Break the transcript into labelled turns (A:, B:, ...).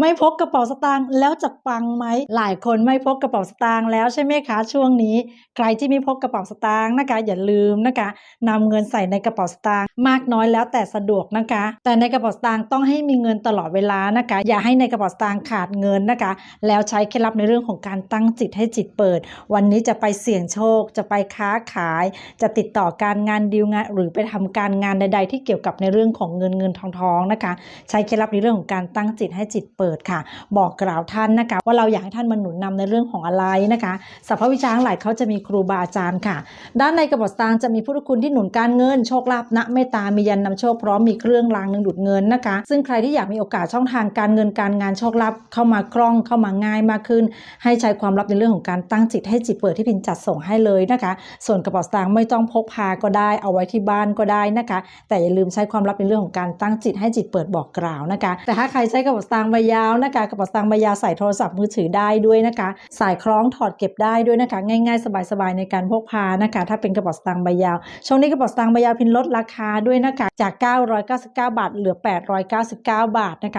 A: ไม่พกกระเป๋าสตางค์แล้วจะปังไหมหลายคนไม่พกกระเป๋าสตางค์แล้วใช่ไหมคะ ช่วงนี้ ใครที่ไม่พกกระเป๋าสตางค์นะคะ อย่าลืมนะคะนำเงินใส่ในกระเป๋าสตางค์มากน้อยแล้วแต่สะดวกนะคะ แต่ในกระเป๋าสตางค์ต้องให้มีเงินตลอดเวลานะคะ อย่าให้ในกระเป๋าสตางค์ขาดเงินนะคะ แล้วใช้เคล็ดลับในเรื่องของการตั้งจิตให้จิตเปิด วันนี้จะไปเสี่ยงโชค จะไปค้าขาย จะติดต่อการงานดีลงาน หรือไปทำการงานใด ๆ ที่เกี่ยวกับในเรื่องของเงินเงินทองทองนะคะ ใช้เคล็ดลับในเรื่องของการตั้งจิตให้จิตเปิดค่ะ บอกกล่าวท่านนะคะว่าเราอยากให้ท่านมาหนุนนำในเรื่องของอะไรนะคะสัพพวิชาทั้งหลายเขาจะมีครูบาอาจารย์ค่ะ ด้านในกระเป๋าตางค์จะมีพุทธคุณที่หนุนการเงินโชคลาภณเมตตามียันนำโชคพร้อมมีเครื่องรางหนึ่งดูดเงินนะคะ ซึ่งใครที่อยากมีโอกาสช่องทางการเงินการงานโชคลาภเข้ามาคล่องเข้ามาง่ายมากขึ้น ให้ใช้ความลับในเรื่องของการตั้งจิตให้จิตเปิดที่พินจัดส่งให้เลยนะคะ ส่วนกระเป๋าสตางค์ไม่ต้องพกพาก็ได้เอาไว้ที่บ้านก็ได้นะคะ แต่อย่าลืมใช้ความลับในเรื่องของการตั้งจิตให้จิตเปิดบอกกล่าวนะคะ แต่ถ้าใครใช้กระเป๋าสตางค์ใบยาวนะคะกระเป๋าสตางค์ใบยาวใส่โทรศัพท์มือถือได้ด้วยนะคะ สายคล้องถอดเก็บได้ด้วยนะคะ ง่าย ๆ สบายๆในการพกพานะคะ ถ้าเป็นกระเป๋าสตางค์ใบยาว ช่วงนี้กระเป๋าสตางค์ใบยาวพินลดราคาด้วยนะคะ จาก 999 บาทเหลือ 899 บาทนะคะ